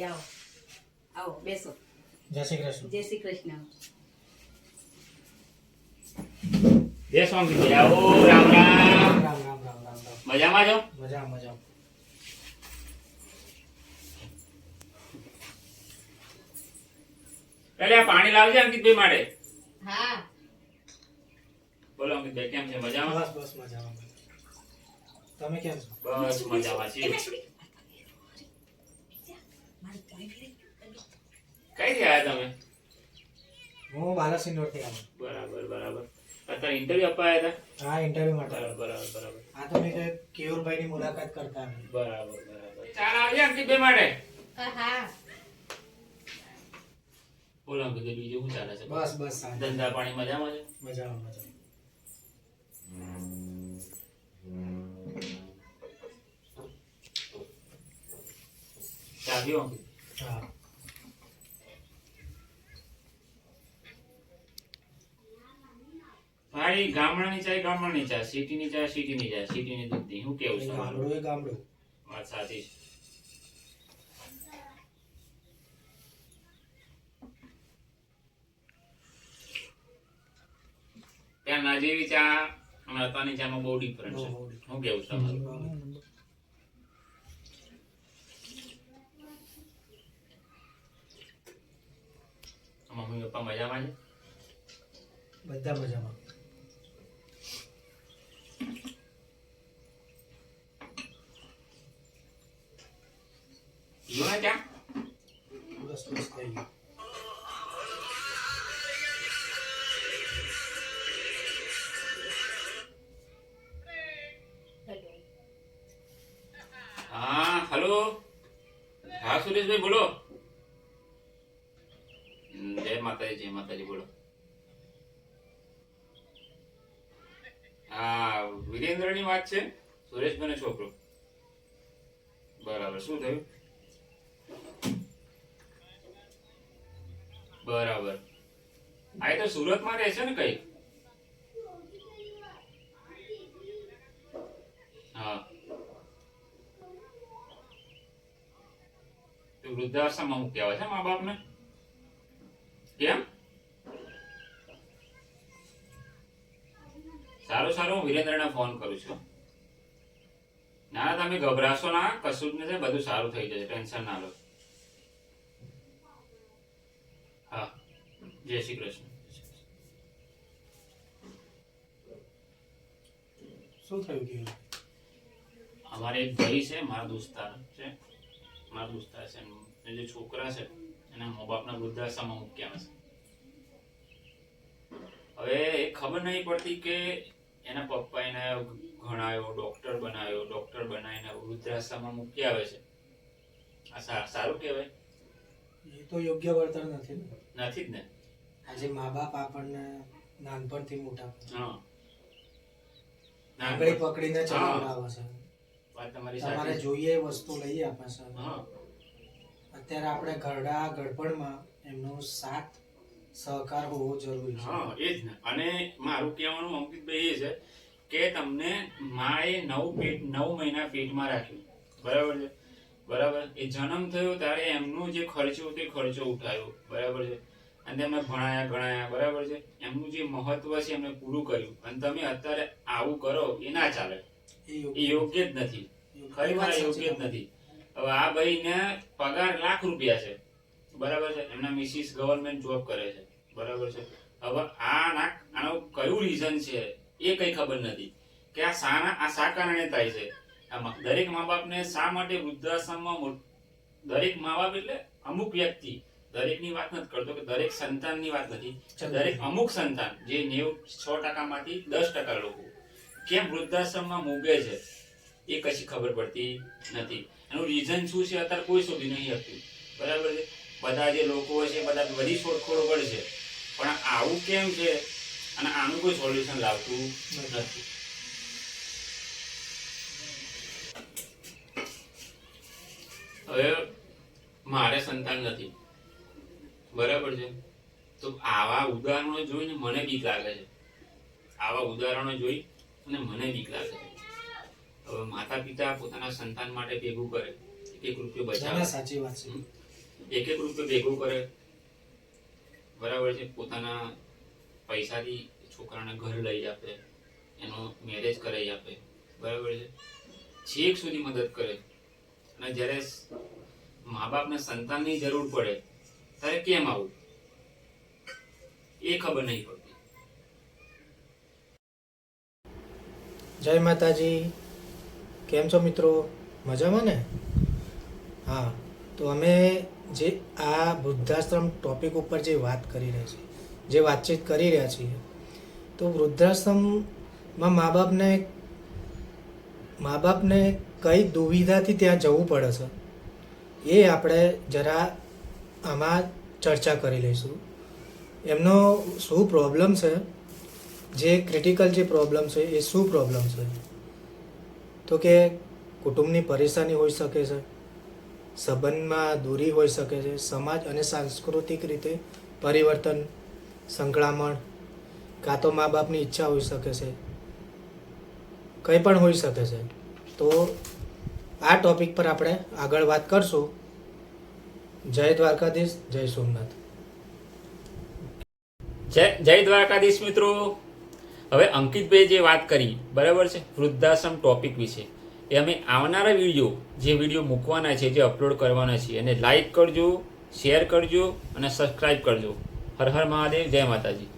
ભાઈ આવો આવો બેસો. જય શ્રી કૃષ્ણ. જય શ્રી કૃષ્ણ. બેસો સ્વામી આવો રામ રામ. રામ રામ રામ રામ મજામાં છો? મજા મજા. એટલે આ પાણી લાવજે અંકિતભાઈ માટે. હા. બોલો અંકિતભાઈ કેમ છે? મજામાં? બસ બસ મજામાં. તમે કેમ છો? બસ મજામાં છીએ. કઈ આવ્યા તમે? હું બાલાસિનોરથી આવ્યો બરાબર બરાબર. અત્યારે ઇન્ટરવ્યુ આપવા આવ્યા હા ઇન્ટરવ્યુ માટે. બરાબર બરાબર આ તો મેં કેયુરભાઈ ની મુલાકાત કરતા બરાબર બરાબર. ચાલ આવજે અંકિતભાઈ માટે. હા બોલો અંકિતભાઈ બીજું શું ચાલે છે? બસ બસ. ધંધા પાણી મજામાં છે? મજામાં મજામાં. ચાલ્યો અંકિત હા. ભાઈ ગામડાની ચાય ગામડાની ચા સિટીની ચા સિટીની ચા સિટીની દૂધની હું કેવું છું? ગામડું એ ગામડું. વાત સાચી. છે. ત્યાં ના જેવી ચા અને અત્યારની ચામાં બહુ ડિફરન્સ છે. હું કેવું છું તમારું? મમ્મી પપ્પા મજામાં છે? બધા મજામાં. પીવો ને ચા બસ બસ થઈ ગયું હા હલો હા સુરેશભાઈ બોલો જય માતાજી જય માતાજી બોલો હા વિરેન્દ્રની વાત છે? સુરેશભાઈનો છોકરો. બરાબર. શું થયું? બરાબર. આ તો સુરતમાં રહે છે ને કઈ હા. વૃદ્ધાશ્રમમાં મૂકી આવે છે મા બાપને? સારું હું વિરેન્દ્રને ફોન કરું છું. ના તમે ગભરાશો ના કશું જ નથી બધું સારું થઈ જશે ટેન્શન ના લો. હા જય શ્રી કૃષ્ણ. શું થયું કે? અમારે એક ભાઈ છે મારા દોસ્તાર છે મારા દોસ્તાર છે એ જે છોકરા છે એના મા બાપના વૃદ્ધાશ્રમમાં મૂક્યા છે હવે એ ખબર નહીં પડતી કે એના પપ્પા એને ઘણાયો ડોક્ટર બનાવ્યો ડોક્ટર બનાવીને વૃદ્ધાશ્રમમાં મૂકી આવે છે. આ સારું કહેવાય. એ તો યોગ્ય વર્તન નથી. નથી જ ને? આજે મા બાપ આપણને નાનપણથી મોટા. હા. નાગડી પકડીને ચલાવડાવે છે. તમારે. જોઈએ વસ્તુ લઈ આપે છે હા અત્યારે આપણે ઘરડા ગડપણમાં એમનો સાથ સહકાર હોવો જરૂરી છે. હા એ જ ને. અને મારું કહેવાનું અંકિતભાઈ એ છે કે તમને માએ નવ પેટ નવ મહિના પેટમાં રાખ્યું. બરાબર છે? બરાબર. એ જન્મ થયો ત્યારે એમનું જે ખર્ચો તે ખર્ચો ઉઠાયો. બરાબર છે? અને તેમને ભણાયા ગણાયા. બરાબર છે? એમનું જે મહત્વ છે એમને પૂરું કર્યું. અને તમે અત્યારે આવું કરો એ ના ચાલે. એ યોગ્ય જ નથી. ખરી વાર યોગ્ય જ નથી. હવે આ ભાઈને પગાર લાખ રૂપિયા છે. બરાબર છે? એમના મિસિસ ગવર્મેન્ટ જોબ કરે છે. બરાબર છે? હવે આ ના આનું કયું રીઝન છે એ કઈ ખબર નથી. કે આ શાના આ શા કારણે થાય છે? દરેક મા બાપને શા માટે વૃદ્ધાશ્રમમાં દરેક મા બાપ એટલે અમુક વ્યક્તિ. દરેકની વાત નથી કરતો કે દરેક સંતાનની વાત નથી. દરેક અમુક સંતાન જે નેવું છ ટકામાંથી દસ ટકા લોકો કેમ વૃદ્ધાશ્રમમાં મૂકે છે? એ કશી ખબર પડતી નથી. એનું રીઝન શું છે? અત્યારે કોઈ શોધી નહીં હતું બરાબર છે? બધા જે લોકો છે બધા બધી શોધખોળો કરશે પણ આવું કેમ છે? અને આનું કોઈ સોલ્યુશન લાવતું નથી. હવે મારે સંતાન નથી. બરાબર છે? તો આવા ઉદાહરણો જોઈને મને બીક લાગે છે. આવા ઉદાહરણો જોઈ અને મને બીક લાગે છે. હવે માતા પિતા પોતાના સંતાન માટે ભેગું કરે એક રૂપિયો બચાવે. સાચી વાત છે. એક એક રૂપિયો ભેગું કરે. બરાબર છે? પોતાના પૈસાથી છોકરાને ઘર લઈ આપે, એનો મેરેજ કરાવી આપે. બરાબર છે? છેક સુધી મદદ કરે. અને જ્યારે મા બાપને સંતાનની જરૂર પડે, ત્યારે કેમ આવું? એ ખબર નહીં પડતી. જય માતાજી. કેમ છો મિત્રો? મજામાં ને? હા. તો અમે જે આ વૃદ્ધાશ્રમ ટોપિક ઉપર જે વાત કરી રહ્યા છીએ, જે વાતચીત કરી રહ્યા છીએ, તો વૃદ્ધાશ્રમમાં મા બાપને મા બાપને કઈ દુવિધાથી ત્યાં જવું પડે છે, એ આપણે જરા આમાં ચર્ચા કરી લઈશું. એમનો શું પ્રોબ્લેમ છે, જે ક્રિટિકલ જે પ્રોબ્લેમ છે, એ શું પ્રોબ્લેમ છે? તો કે કુટુંબની પરેશાની હોઈ શકે છે સંબંધમાં દૂરી હોઈ શકે છે. સમાજ અને સાંસ્કૃતિક રીતે પરિવર્તન, સંકળામણ કાં તો મા બાપની ઈચ્છા હોઈ શકે છે. કંઈ પણ હોઈ શકે છે. તો આ ટોપિક પર આપણે આગળ વાત કરશું. જય દ્વારકાધીશ, જય સોમનાથ. જય જય દ્વારકાધીશ મિત્રો. હવે અંકિતભાઈ જે વાત કરી, બરાબર છે? વૃદ્ધાશ્રમ ટોપિક વિશે. એ અમે આવનારા વીડિયો જે વીડિયો મૂકવાના છે, જે અપલોડ કરવાના છે, એને લાઇક કરજો શેર કરજો અને સબસ્ક્રાઈબ કરજો. હર હર મહાદેવ, જય માતાજી.